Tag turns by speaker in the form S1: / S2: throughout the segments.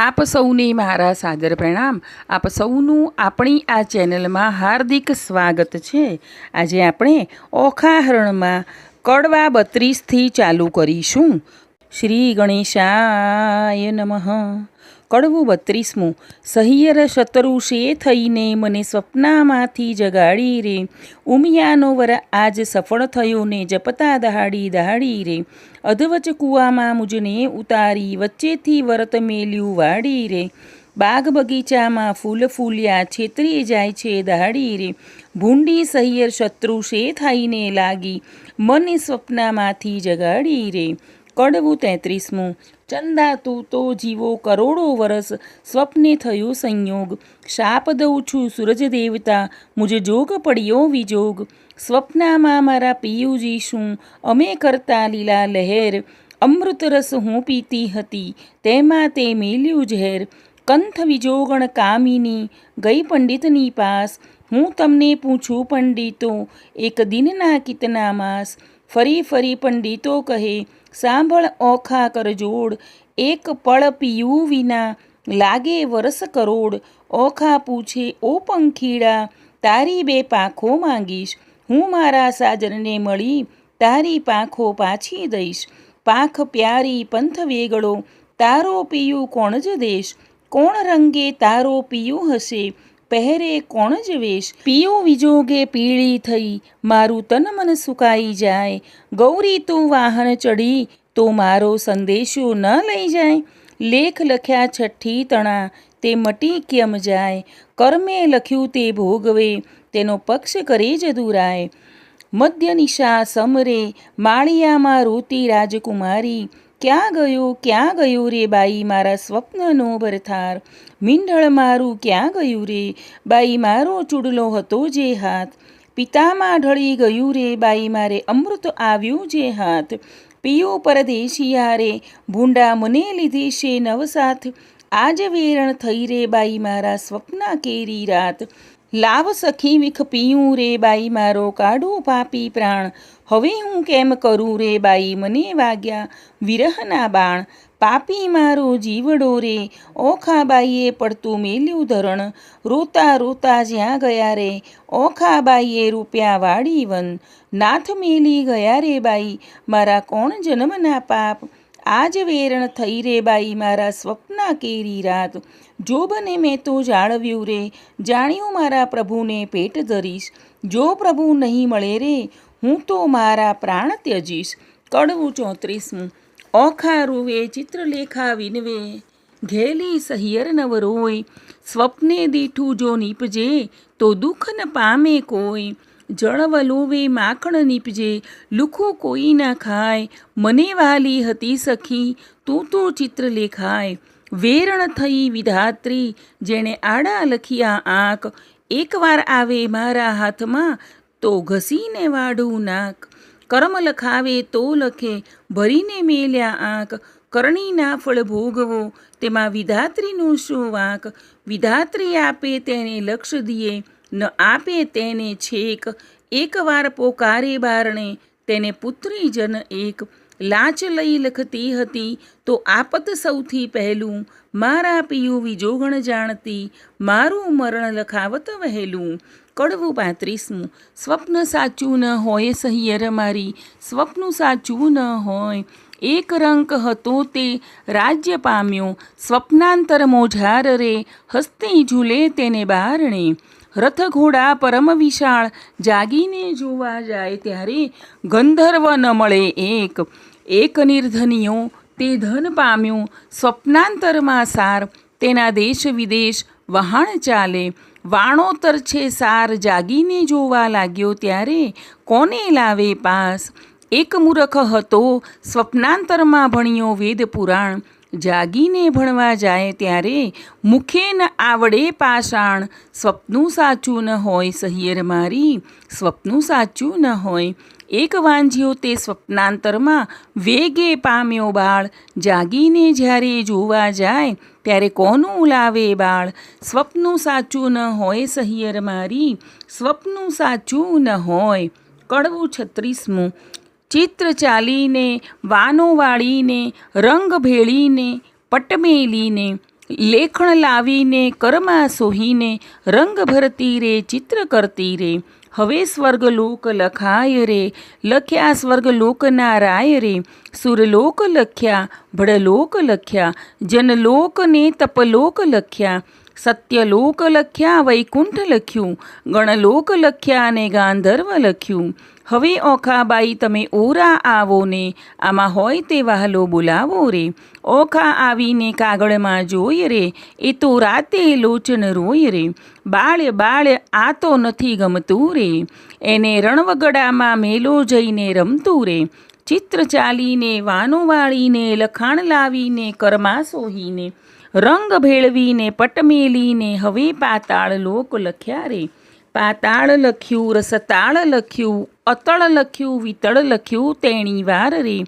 S1: આપ સૌને મારા સાદર પ્રણામ. આપ સૌનું આપણી આ ચેનલમાં હાર્દિક સ્વાગત છે. આજે આપણે ઓખાહરણમાં કડવા બત્રીસથી ચાલુ કરીશું. શ્રી ગણેશાય નમઃ. કડવું બત્રીસમું. સહિયર શત્રુષે થઈને મને સ્વપ્નામાંથી જગાડી રે. ઉમિયાનો વર આજ સફળ થયો ને જપતા દહાડી દહાડી રે. અધવચ કૂવામાં મુજને ઉતારી વચ્ચેથી વરત મેલ્યું વાડી રે. બાગ બગીચામાં ફૂલ ફૂલ્યા છેતરી જાય છે દહાડી રે. ભૂંડી સહિયર શત્રુષે થઈને લાગી, મને સ્વપ્નામાંથી જગાડી રે. કડવું તેત્રીસમું. ચંદા તું તો જીવો કરોડો વરસ. સ્વપ્ને થયો સંયોગ. શાપ દઉં છું સૂરજ દેવતા. મુજે જોગ પડ્યો વિજોગ. સ્વપ્નામાં મારા પિયુજી શું? અમે કરતા લીલા લહેર. અમૃત રસ હું પીતી હતી. તેમાં તે મેલ્યું ઝેર. કંથ વિજોગણ કામિની. ગઈ પંડિતની પાસ. હું તમને પૂછું પંડિતો. એક દિનના કિતના માસ. ફરી ફરી પંડિતો કહે સાંભળ, ઓખા કરજોડ એક પળ પીયું વિના લાગે વરસ કરોડ. ઓખા પૂછે, ઓ પંખીડા, તારી બે પાંખો માંગીશ. હું મારા સાજરને મળી તારી પાંખો પાછી દઈશ. પાંખ પ્યારી પંથ વેગળો, તારો પિયું કોણ જ દેશ? કોણ રંગે તારો પિયું હશે? પહેરે કોણ જ વેશ? પીઓ વિજોગે પીળી થઈ, મારું તન મન સુકાઈ જાય. ગૌરી તું વાહન ચડી તો મારો સંદેશો ન લઈ જાય. લેખ લખ્યા છઠ્ઠી તણા, તે મટી કેમ જાય. કર્મે લખ્યું તે ભોગવે, તેનો પક્ષ કરે જ દુરાય. મધ્ય નિશા સમરે, માળિયામાં રોતી રાજકુમારી ક્યાં ગયો ક્યાં ગયો રે બાઈ મારા સ્વપ્નનો ભરથાર મીંઢળ મારું ક્યાં ગયું રે? બાઈ મારો ચૂડલો હતો જે હાથ. પિતામાં ઢળી ગયું રે બાઈ મારે અમૃત આવ્યું જે હાથ. પિયો પરદેશિયા રે, ભૂંડા મને લીધી છે નવસાથ આજ વેરણ થઈ રે બાઈ મારા સ્વપ્ના કેરી રાત. લાવ સખી વિખ પીયું રે બાઈ મારો કાઢું પાપી પ્રાણ. હવે હું કેમ કરું રે બાઈ? મને વાગ્યા. વિરહના બાણ. પાપી મારો જીવડો રે. ઓખા બાઈએ પડતું મેલ્યું ધરણ. રોતા રોતા જ્યાં ગયા રે. ઓખા બાઈએ રૂપિયા વાળી વન. નાથ મેલી ગયા રે બાઈ. મારા કોણ જન્મના પાપ? આજ વેરણ થઈ રે બાઈ મારા સ્વપ્ના કેરી રાત. જો બને મેં તો જાળવ્યું રે. જાણ્યું મારા પ્રભુને પેટ ધરીશ. જો પ્રભુ નહીં મળે રે હું તો મારા પ્રાણ ત્યજીશ, કડવું ચોત્રીસમું ઓખા રૂવે ચિત્રલેખા વિનવે. ઘેલી સહિયર નવરોય, સ્વપ્ને દીઠું જો નીપજે, તો દુઃખ ન પામે કોઈ. જળવલોવે માખણ નીપજે, લુખું કોઈ ના ખાય. મને વાલી હતી સખી, તું તો ચિત્ર લેખાય વેરણ થઈ વિધાત્રી, જેણે આડા લખ્યા આંખ એકવાર આવે મારા હાથમાં તો ઘસીને વાઢું નાક. કર્મ લખાવે તો લખે, ભરીને મેલ્યા આંક. કરણીના ફળ ભોગવો, તેમાં વિધાત્રીનું શું વાંક? વિધાત્રી આપે તેને લક્ષ દીએ, ન આપે તેને છેક. એકવાર પોકારે બારણે, તેને પુત્રી જન એક. લાંચ લઈ લખતી હતી, તો આપત સૌથી પહેલું. મારા પિયું વિજોગણ જાણતી, મારું મરણ લખાવત વહેલું. કડવું પાંત્રીસમું. સ્વપ્ન સાચું ન હોય સહિયર મારી. સ્વપ્ન સાચું ન હોય. એક રંક હતો તે રાજ્ય પામ્યો. સ્વપ્નાંતર મોઝાર રે. હસ્તી ઝૂલે તેને બારણે. રથ ઘોડા પરમ વિશાળ. જાગીને જોવા જાય ત્યારે ગંધર્વ ન મળે એક. એક નિર્ધનિયો તે ધન પામ્યો. સ્વપ્નાંતરમાં સાર. તેના દેશ વિદેશ વહાણ ચાલે. વાણોતર છે સાર જાગીને જોવા લાગ્યો ત્યારે કોને લાવે પાસ? એક મૂરખ હતો, સ્વપ્નાંતરમાં ભણ્યો વેદ પુરાણ. જાગીને ભણવા જાય ત્યારે મુખે ન આવડે પાષાણ. સ્વપ્નું સાચું ન હોય સહિયર મારી, સ્વપ્નું સાચું ન હોય. એક વાંઝ્યો તે સ્વપ્નાંતરમાં વેગે પામ્યો બાળ. જાગીને જ્યારે જોવા જાય ત્યારે કોનું લાવે બાળ? સ્વપ્નું સાચું ન હોય સહિયર મારી, સ્વપ્નું સાચું ન હોય. કડવું છત્રીસમું. ચિત્ર ચાલીને વાનો વાળીને રંગ ભેળીને પટમેલીને, લેખણ લાવીને, કરમા સોહીને રંગ ભરતી રે, ચિત્ર કરતી રે. હવે સ્વર્ગલોક લખાય રે, લખ્યા સ્વર્ગલોકના રાય રે. સુરલોક લખ્યા ભડલોક લખ્યા, જનલોકને તપલોક લખ્યા, સત્યલોક લખ્યા, વૈકુંઠ લખ્યું, ગણલોક લખ્યા અને ગાંધર્વ લખ્યું. હવે ઓખાબાઈ તમે ઓરા આવો ને, આમાં હોય તે વહાલો બોલાવો રે. ઓખા આવીને કાગળમાં જોઈ રે, એ તો રાતે લોચન રોય રે. બાળ બાળ આ તો નથી ગમતું રે. એને રણવગડામાં મેલો જઈને રમતું રે. ચિત્ર ચાલીને વાનો વાળીને લખાણ લાવીને કરમા સોહીને રંગ ભેળવીને, પટમેલીને, હવે પાતાળ લોક લખ્યા રે. પાતાળ લખ્યું, રસતાળ લખ્યું, અતળ લખ્યું, વિતળ લખ્યું, તેણી વાર રે.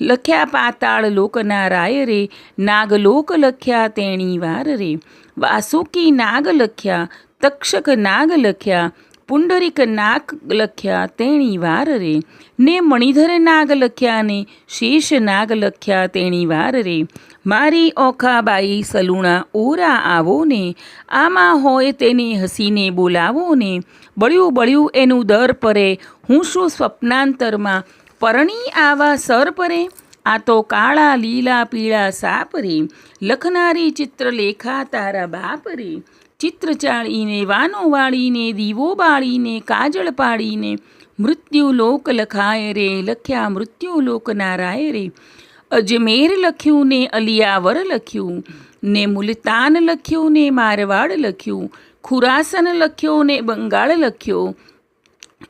S1: લખ્યા પાતાળ લોકના રાય રે, નાગલોક લખ્યા તેણી વાર રે. વાસુકી નાગ લખ્યા, તક્ષક નાગ લખ્યા પુંડરીક નાગ લખ્યા તેણી વાર રે. ને મણિધર નાગ લખ્યા ને શેષ નાગ લખ્યા તેણી વાર રે. મારી ઓખાબાઈ સલુણા ઓરા આવો ને. આમાં હોય તેને હસીને બોલાવો ને. બળ્યું બળ્યું એનું દર પરે. હું શું સ્વપ્નાંતરમાં પરણી આવા સર પરે? આ તો કાળા લીલા પીળા સાપ રે. લખનારી ચિત્રલેખા તારા બાપ રે. ચિત્ર ચાળીને વાનો વાળીને દીવો બાળીને કાજળ પાડીને મૃત્યુ લોક લખાય રે લખ્યા મૃત્યુ નારાય રાય રે અજમેર લખ્યું ને અલિયાવર લખ્યું ને મુલતાન લખ્યું ને મારવાડ લખ્યું ખુરાસન લખ્યો ને બંગાળ લખ્યો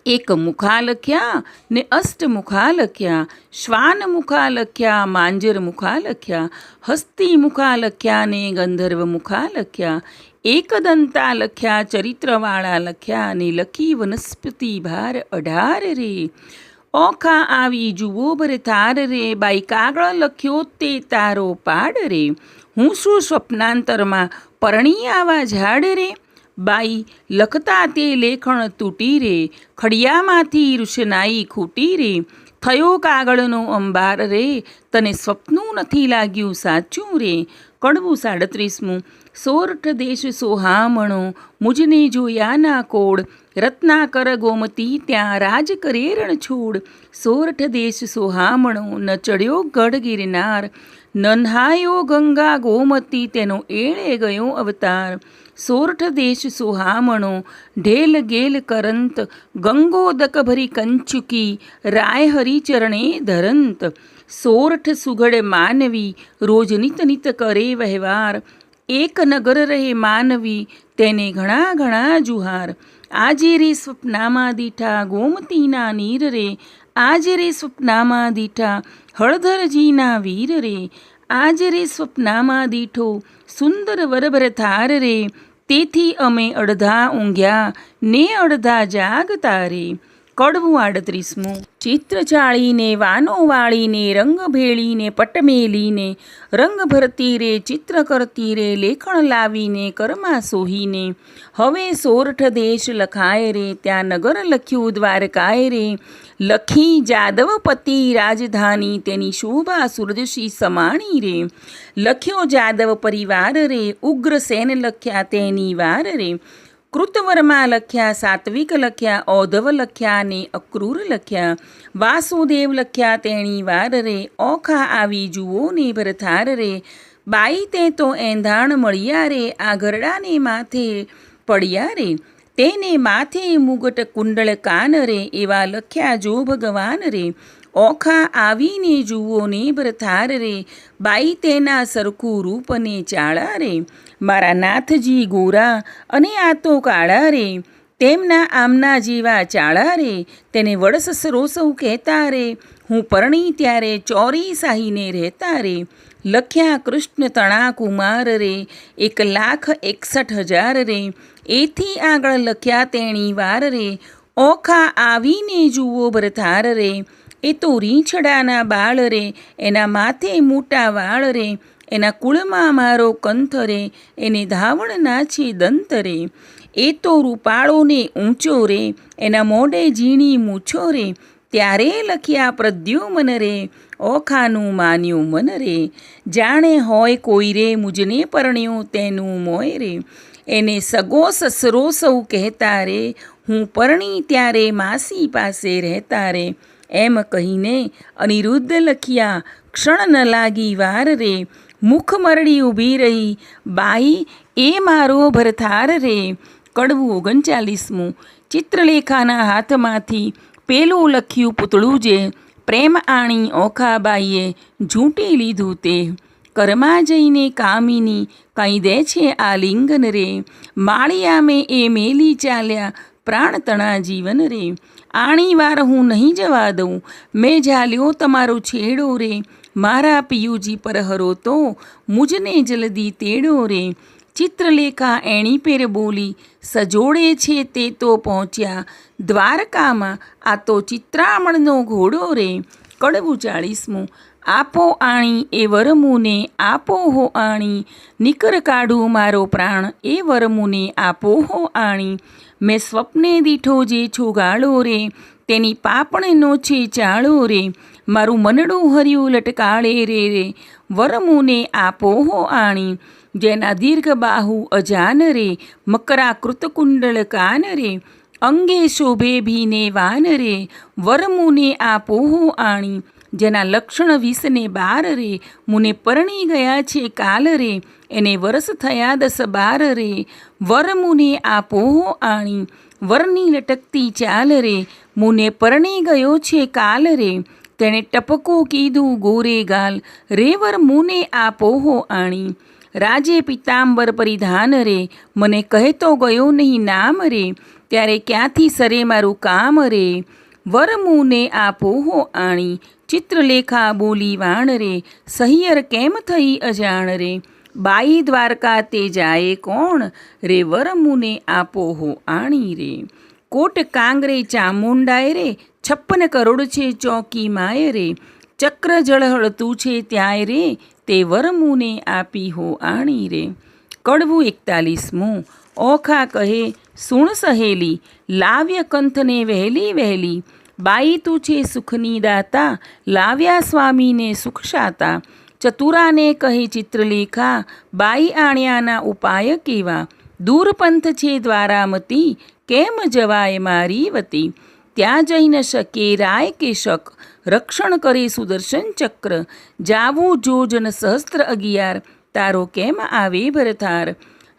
S1: એક મુખા લખ્યા ને અષ્ટમુખા લખ્યા શ્વાન મુખા લખ્યા માંજર મુખા લખ્યા હસ્તી મુખા લખ્યા ને ગંધર્વ મુખા લખ્યા એકદંતા લખ્યા, ચરિત્રવાળા લખ્યા અને લખી વનસ્પતિ ભાર અઢાર રે. ઓખા આવી જુઓ ભરે તાર રે, બાઈ કાગળ લખ્યો તે તારો પાડ રે. હું શું સ્વપ્નાંતરમાં પરણી આવા ઝાડ રે? બાઈ, લખતા તે લેખણ તૂટી રે. ખડિયામાંથી ઋષનાઈ ખૂટી રે. થયો કાગળનો અંબાર રે. તને સ્વપ્નું નથી લાગ્યું સાચું રે. કડવું સાડત્રીસમું. સોરઠ દેશ સોહામણો, મુજને જોયાના કોડ. રત્નાકર ગોમતી ત્યાં રાજ કરે રણછોડ. સોરઠ દેશ સોહામણો, ન ચડ્યો ગઢ ગિરનાર નન્હાયો ગંગા ગોમતી તેનો એળે ગયો અવતાર. સોરઠ દેશ સુહામણો, ઢેલ ગેલ કરંત, ગંગોદક ભરી કંચુકી, રાય હરિચરણે ધરંત. સોરઠ સુઘડ માનવી, રોજ નિત નિત કરે વહેવાર એક નગર રહે માનવી, તેને ઘણા ઘણા જુહાર. આજે રે સ્વપ્નામાં દીઠા ગોમતીના નીર રે આજે રે સ્વપ્નામાં દીઠા હળધરજીના વીર રે આજ રે સ્વપ્નામાં દીઠો સુંદર વરભર થાર રે તેથી અમે અડધા ઊંઘ્યા, ને અડધા જાગતા રે. કડવું આડત્રીસમું. ચિત્ર ચાળીને, વાનો વાળીને, રંગ ભેળીને, પટમેલીને, રંગ ભરતી રે ચિત્ર કરતી રે લેખણ લાવીને, કરમા સોહીને. હવે સોરઠ દેશ લખાય રે, ત્યાં નગર લખ્યું દ્વારકાય રે. લખી જાદવપતિ રાજધાની, તેની શોભા સુરદશી સમાણી રે. લખ્યો જાદવ પરિવાર રે ઉગ્રસેન લખ્યા તેની વાર રે. કૃતવરમાં લખ્યા સાત્વિક લખ્યા ઔધવ લખ્યા ને અક્રૂર લખ્યા વાસુદેવ લખ્યા, તેણી વાર રે, ઓખા આવી જુઓ ને ભરથાર રે. બાઈ તે તો એંધાણ મળ્યા રે આ ગરડાને માથે પડ્યા રે. તેને માથે મુગટ કુંડળ કાન રે, એવા લખ્યા જો ભગવાન રે. ઓખા આવીને જુઓ ને ભ્રથાર રે. બાઈ તેના સરખું રૂપને ચાળા રે. મારા નાથજી ગોરા અને આ તો કાળા રે. તેમના આમના જેવા ચાળા રે. તેને વડસસરો સૌ કહેતા રે. હું પરણી ત્યારે ચોરી સાહીને રહેતા રે. લખ્યા કૃષ્ણ તણા કુમાર રે. એક લાખ એકસઠ હજાર રે. એથી આગળ લખ્યા તેણી વાર રે. ઓખા આવીને જુઓ ભરથાર રે. એ તો રીંછડાના બાળ રે, એના માથે મોટા વાળ રે, એના કુળમાં મારો કંથ રે, એને ધાવણ નાછી દંત રે. એ તો રૂપાળો ને ઊંચો રે, એના મોઢે ઝીણી મૂછો રે, ત્યારે લખ્યા પ્રદ્યુમન રે, ઓખાનું માન્યું મન રે. જાણે હોય કોઈ રે મુજને પરણ્યું તેનું મોય રે. એને સગો સસરો સૌ કહેતા રે, હું પરણી ત્યારે માસી પાસે રહેતા રે. એમ કહીને અનિરુદ્ધ લખ્યા, ક્ષણ ન લાગી વાર રે, મુખ મરડી ઊભી રહી, બાઈ, એ મારો ભરથાર રે. કડવું ઓગણચાલીસમું. ચિત્રલેખાના હાથમાંથી પેલું લખ્યું પૂતળું જે, પ્રેમ આણી ઓખાબાઈએ ઝૂંટી લીધું તે. કરમાં જઈને કામિની, કંઈ દે છે આ લિંગન રે. માળિયા મેં એ મેલી ચાલ્યા પ્રાણ તણા જીવન રે. આણી વાર હું નહીં જવા દઉં. મેં ઝાલ્યો તમારો છેડો રે. મારા પિયુજી પર હરો તો મુજને જલ્દી તેડો રે. ચિત્રલેખા એણી પેર બોલી, સજોડે છે તે તો પહોંચ્યા. દ્વારકામાં આ તો ચિત્રામણનો ઘોડો રે. કડવું ચાળીસમું, આપો આણી એ વરમુને, આપો હો આણી. નિકર કાઢું મારો પ્રાણ, એ વરમુને આપો હો આણી. મેં સ્વપ્ને દીઠો જે છુગાળો રે, તેની પાપણનો છે ચાળો રે. મારું મનડું હર્યું લટકાળે રે રે, વરમુને આપો હો આણી. જેના દીર્ઘ બાહુ અજાન રે, મકરા કૃતકુંડળ કાન રે. અંગે શોભે ભીને વાન રે, વરમુને આપો હો આણી. જેના લક્ષણ વીસને બાર રે. મુને પરણી ગયા છે કાલ રે. એને વરસ થયા દસ બાર રે. વર મુને આપો પોહો આણી. વરની લટકતી ચાલ રે. મુને પરણી ગયો છે કાલ રે. તેણે ટપકો કીધું ગોરે ગાલ. રેવર મુને આપો પોહો આણી. રાજે પિતાંબર પરિધાન રે. મને કહેતો ગયો નહીં નામ રે. ત્યારે ક્યાંથી સરે મારું કામ રે? વરમુને આપોહો આણી, ચિત્રલેખા બોલી વાણ રે, સહિયર કેમ થઈ અજાણ રે? બાઈ દ્વારકા તે જાય કોણ રે, વરમુને આપોહો આણી રે? કોટ કાંગરે ચામુંડાય રે, છપ્પન કરોડ છે ચોકી માય રે, ચક્ર જળહળતું છે ત્યાંય રે, તે વરમુને આપી હો આણી રે. કડવું એકતાલીસમું, ઓખા કહે સુણ સહેલી, લાવ્ય કંથને વહેલી વહેલી, બાઈ તું છે સુખની દાતા, લાવ્યા સ્વામીને સુખ શાતા. ચતુરાને કહે ચિત્રલેખા, બાઈ આણ્યાના ઉપાય કેવા? દૂર પંથ છે દ્વારામતી, કેમ જવાય મારી વતી? ત્યાં જઈ ન શકે રાય કે શક, રક્ષણ કરે સુદર્શન ચક્ર. જાવું જોજન સહસ્ત્ર અગિયાર, તારો કેમ આવે ભરથાર?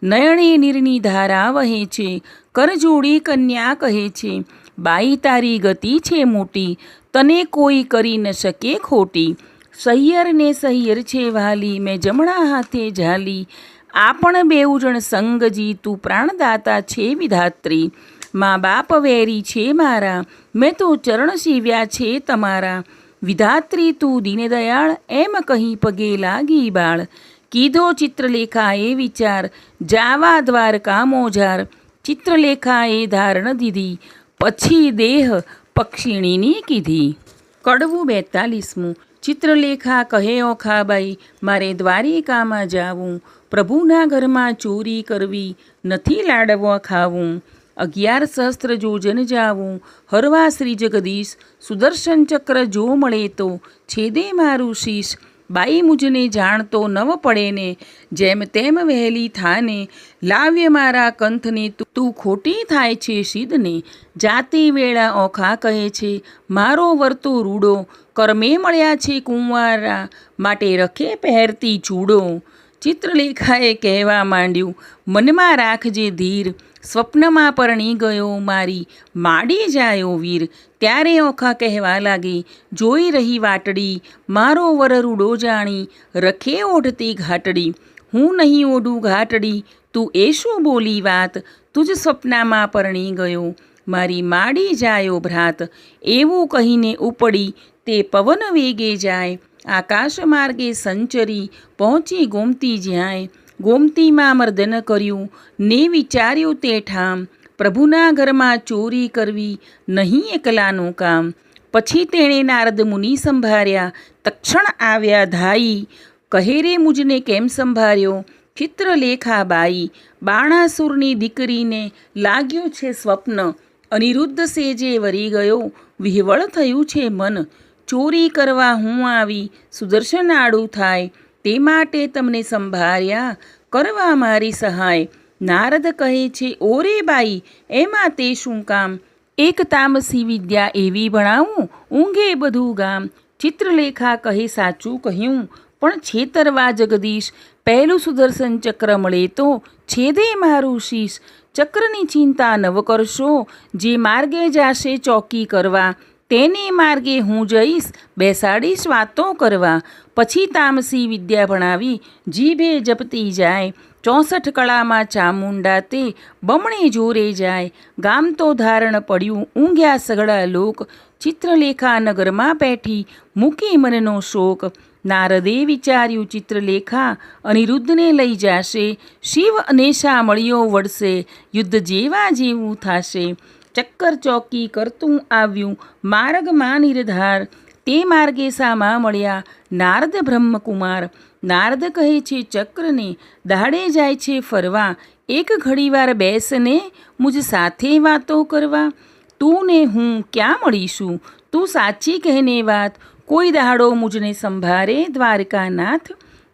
S1: નયણે નીરની ધારા વહે છે, કરજોડી કન્યા કહે છે, બાઈ તારી ગતિ છે મોટી, તને કોઈ કરી ન શકે ખોટી, સહિયર ને સહિયર છે વાલી મેં જમણા હાથે ઝાલી આપણ બેઉ જણ સંગજી તું પ્રાણદાતા છે વિધાત્રી, મા બાપ વેરી છે મારા, મેં તો ચરણ સીવ્યા છે તમારા, વિધાત્રી તું દીનદયાળ એમ કહી પગે લાગી બાળ કીધો ચિત્રલેખાએ વિચાર, જાવા દ્વારકા મોજાર. ચિત્રલેખાએ ધારણ દીધી, પછી દેહ પક્ષિણીની કીધી. કડવું બેતાલીસમું. ચિત્રલેખા કહે ઓખાબાઈ મારે દ્વારિકામાં જાવું. પ્રભુના ઘરમાં ચોરી કરવી, નથી લાડવા ખાવું. અગિયાર સહસ્ત્ર જોજન જાવું. હરવા શ્રી જગદીશ, સુદર્શન ચક્ર જો મળે તો છેદે મારું શીશ. બાઈ મુજને જાણતો નવ પડે ને જેમ તેમ વહેલી થાને, લાવ્ય મારા કંથને, તું ખોટી થાય છે સિદ્ધને જાતિ વેળા ઓખા કહે છે, મારો વર્તો રૂડો, કરમે મળ્યા છે કુંવારા, માટે રખે પહેરતી ચૂડો. ચિત્રલેખાએ કહેવા માંડ્યું, મનમાં રાખજે ધીર, સ્વપ્નમાં પરણી ગયો મારી, માડી જાયો વીર, ત્યારે ઓખા કહેવા લાગી, જોઈ રહી વાટડી, મારો વરરૂડો જાણી, રખે ઓઢતી ઘાટડી, હું નહીં ઓઢું ઘાટડી, તું એ શું બોલી વાત તું જ સ્વપ્નમાં પરણી ગયો, મારી માડી જાયો ભ્રાત, એવું કહીને ઉપડી, તે પવન વેગે જાય આકાશ માર્ગે સંચરી પહોંચી ગોમતી જ્યાંય ગોમતીમાં મર્દન કર્યું. ને વિચાર્યું તે ઠામ, પ્રભુના ઘરમાં ચોરી કરવી નહીં એકલાનું કામ. પછી તેણે નારદ મુનિ સંભાળ્યા તક્ષણ આવ્યા ધાઈ, કહે રે મુજને કેમ સંભાળ્યો ચિત્રલેખા બાઈ બાણાસુરની દીકરીને લાગ્યું છે સ્વપ્ન. અનિરુદ્ધ સેજે વરી ગયો. વિહવળ થયું છે મન. ચોરી કરવા હું આવી, સુદર્શન આડું થાય, તે માટે તમને સંભાળ્યા કરવા મારી સહાય. નારદ કહે છે, ઓરે બાઈ, એમાં તે શું કામ? એક તામસી વિદ્યા એવી ભણાવું, ઊંઘે બધું ગામ. ચિત્રલેખા કહે, સાચું કહ્યું, પણ છેતરવા જગદીશ. પહેલું સુદર્શન ચક્ર મળે તો છેદે મારું શીશ. ચક્રની ચિંતા નવ કરશો, જે માર્ગે જાશે ચોકી કરવા. તેને માર્ગે હું જઈશ, બેસાડીશ વાતો કરવા. પછી તામસી વિદ્યા ભણાવી, જીભે જપતી જાય. ચોસઠ કળામાં ચામુંડા તે બમણે જોરે જાય. ગામ તો ધારણ પડ્યું, ઊંઘ્યા સગડા લોક. ચિત્રલેખા નગરમાં બેઠી, મૂકી મનનો શોક. નારદે વિચાર્યું, ચિત્રલેખા અનિરુદ્ધને લઈ જાશે. શિવ અનેશા મળ્યો વળશે. યુદ્ધ જેવા જેવું થશે. ચક્કર ચોકી કરતું આવ્યું. માર્ગમાં નિર્ધાર તે માર્ગે સામા મળ્યા. નારદ બ્રહ્મકુમાર, નારદ કહે છે, ચક્રને દાડે જાય છે ફરવા. એક ઘડીવાર બેસને મુજ સાથે વાતો કરવા. તું ને હું ક્યાં મળીશું? તું સાચી કહેને વાત. કોઈ દાડો મુજને સંભારે દ્વારકાનાથ.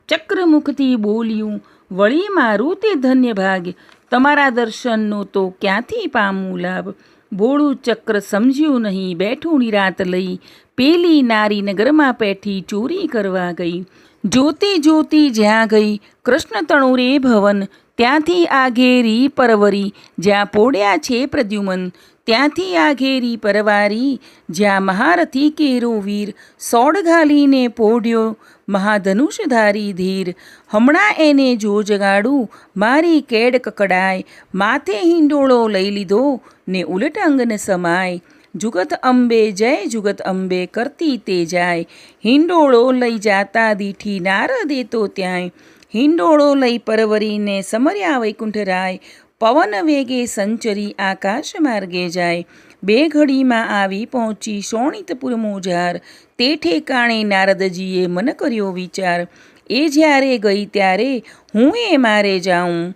S1: ચક્રમુખથી બોલ્યું, વળી મારું તે ધન્ય ભાગ્ય તમારા દર્શનનો તો ક્યાંથી પામું લાભ? ભોળું ચક્ર સમજ્યું નહીં, બેઠું નિરાત લઈ પેલી નારી નગરમાં પેઠી ચોરી કરવા ગઈ. જોતી જોતી જ્યાં ગઈ કૃષ્ણ તણુરે ભવન, ત્યાંથી આઘેરી પરવરી જ્યાં પોડ્યા છે પ્રદ્યુમન, ત્યાંથી આઘેરી પરવારી જ્યાં મહારથી કેરો વીર સોડ ઘાલીને પોઢ્યો, મહાધનુષધારી ધીર. હમણાં એને જો જગાડું, મારી કેડ કકડાય માથે હિંડોળો લઈ લીધો ને ઉલટ અંગને સમાય. જુગત અંબે જય, જુગત અંબે કરતી તે જાય. હિંડોળો લઈ જાતા દીઠી નારદે તો ત્યાંય. હિંડોળો લઈ પરવરીને સમર્યા વૈકુંઠરાય. પવન વેગે સંચરી આકાશ માર્ગે જાય. બે ઘડીમાં આવી પહોંચી શોણિતપુર મોજાર. તે ઠેકાણે નારદજીએ મન કર્યો વિચાર. એ જ્યારે ગઈ ત્યારે હું એ મારે જાઉં.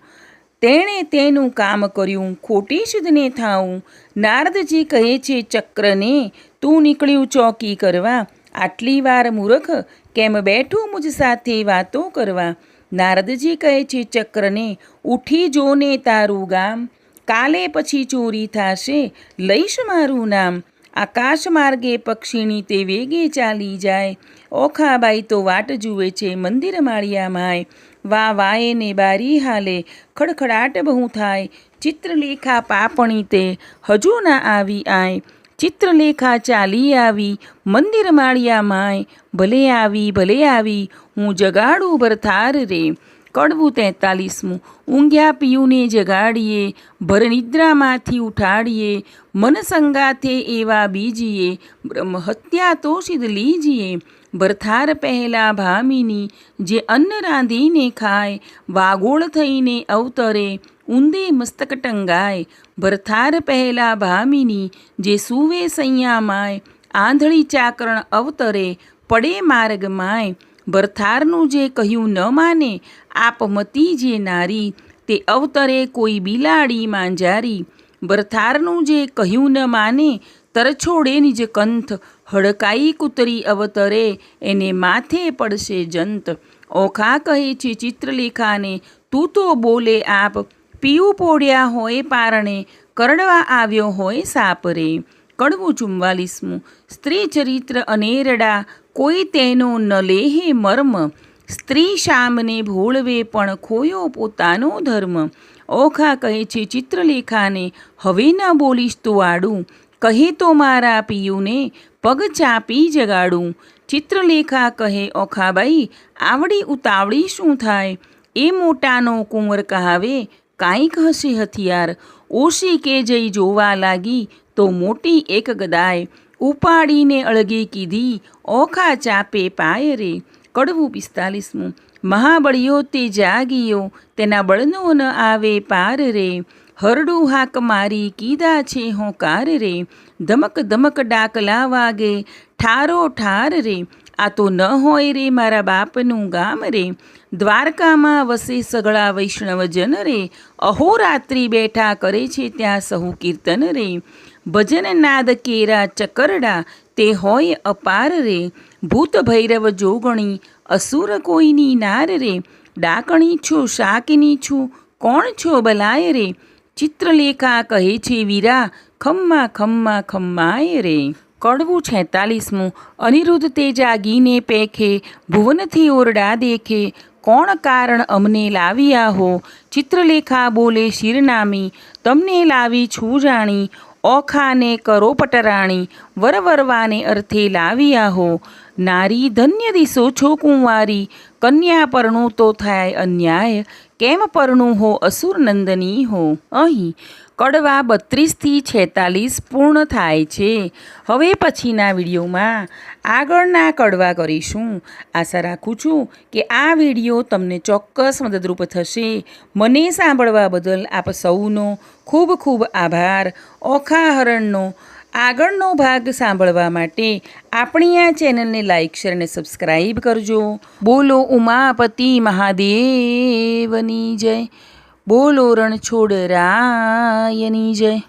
S1: તેણે તેનું કામ કર્યું, ખોટી શુદ્ધને થાવું નારદજી કહે છે, ચક્રને, તું નીકળ્યું ચોકી કરવા. આટલી વાર મૂર્ખ, કેમ બેઠું મુજ સાથે વાતો કરવા? નારદજી કહે છે, ચક્રને, ઉઠી જોને તારું ગામ. કાલે પછી ચોરી થશે, લઈશ મારું નામ. આકાશ માર્ગે પક્ષીની તે વેગે ચાલી જાય. ઓખાબાઈ તો વાટ જુએ છે, મંદિર માળિયા માય વા વાએ ને બારી હાલે, ખડખડાટ બહુ થાય. ચિત્રલેખા પાપણી તે હજુ ના આવી આય. ચિત્રલેખા ચાલી આવી, મંદિર માળિયા માય. ભલે આવી ભલે આવી, હું જગાડું ભરથાર રે. કડવું તેતાલીસમું ઊંઘ્યા પીયુને જગાડીએ, ભરનિદ્રામાંથી ઉઠાડીએ. મન સંગાથે એવા બીજીએ બ્રહ્મ હત્યા તો સિદ્ધ લીજીએ. ભરથાર પહેલાં ભામીની, જે અન્ન રાંધીને ખાય, વાગોળ થઈને અવતરે, ઊંધે મસ્તક ટંગાય. ભરથાર પહેલાં ભામીની, જે સુવે સંયામાય આંધળી ચાકરણ અવતરે, પડે માર્ગમાય ભરથારનું જે કહ્યું ન માને આપમતી જે નારી, તે અવતરે કોઈ બિલાડી માંજારી. ભરથારનું જે કહ્યું ન માને, તરછોડે નિજ કંથ હડકાઈ કૂતરી અવતરે, એને માથે પડશે જંત. ઓખા કહે છે ચિત્રલેખાને, તું તો બોલે આપ, પીવું પોડ્યા હોય પારણે, કરડવા આવ્યો હોય સાપરે. કડવું ચુમ્વાલીસમું. સ્ત્રી ચરિત્ર અનેરડા, કોઈ તેનો ન લેહે મર્મ. સ્ત્રી શામને ભોળવે પણ ખોયો પોતાનો ધર્મ. ઓખા કહે છે ચિત્રલેખાને, હવે ન બોલીશ તું આડું. કહે તો મારા પિયુને, પગ ચાપી જગાડું. ચિત્રલેખા કહે, ઓખાબાઈ, આવડી ઉતાવળી શું થાય? એ મોટાનો કુંવર કહાવે, કાંઈક હશે હથિયાર. ઓશી કે જઈ જોવા લાગી, તો મોટી એક ગદાય. ઉપાડીને અળગી કીધી, ઓખા ચાપે પાય રે. કડવું પિસ્તાલીસમું. મહાબળિયો તે જાગીયો, તેના બળનો ન આવે પાર રે. હરડું હાક મારી, કીધા છે હોકાર રે. ધમક ધમક ડાકલા વાગે ઠારો ઠાર રે. આ તો ન હોય રે મારા બાપનું ગામ રે. દ્વારકામાં વસે સગળા વૈષ્ણવજન રે. અહોરાત્રિ બેઠા કરે છે ત્યાં સહુ કીર્તન રે. ભજન નાદ કેરા ચકરડા, તે હોય અપાર રે. ભૂત ભૈરવ જોગણી, અસુર કોઈની નાર રે. ડાકણી છું, શાકની છું, કોણ છો બલાય રે? ચિત્રલેખા કહે છે, વીરા, ખમ્મા ખમ્મા, ખમ્માય રે. કડવું છેતાલીસમું. અનિરુદ્ધ તે જાગીને પેખે, ભુવનથી ઓરડા દેખે, કોણ કારણ અમને લાવ્યા હો? ચિત્રલેખા બોલે, શિરનામી, તમને લાવી છું જાણી, ઓખાને કરો પટરાણી, વરવરવાને અર્થે લાવ્યા હો. નારી ધન્ય દિશો છો કુંવારી કન્યા પરણું તો થાય અન્યાય. કેમ પરણું હો અસુર નંદની હો? અહીં કડવા બત્રીસથી છેતાલીસ પૂર્ણ થાય છે. હવે પછીના વિડીયોમાં આગળના કડવા કરીશું. આશા રાખું છું કે આ વીડિયો તમને ચોક્કસ મદદરૂપ થશે. મને સાંભળવા બદલ આપ સૌનો ખૂબ ખૂબ આભાર. ઓખા હરણનો આગળનો ભાગ સાંભળવા માટે આપણી આ ચેનલને લાઇક શેર અને સબસ્ક્રાઈબ કરજો. બોલો ઉમાપતિ મહાદેવની જય. બોલો રણછોડરાયની જય.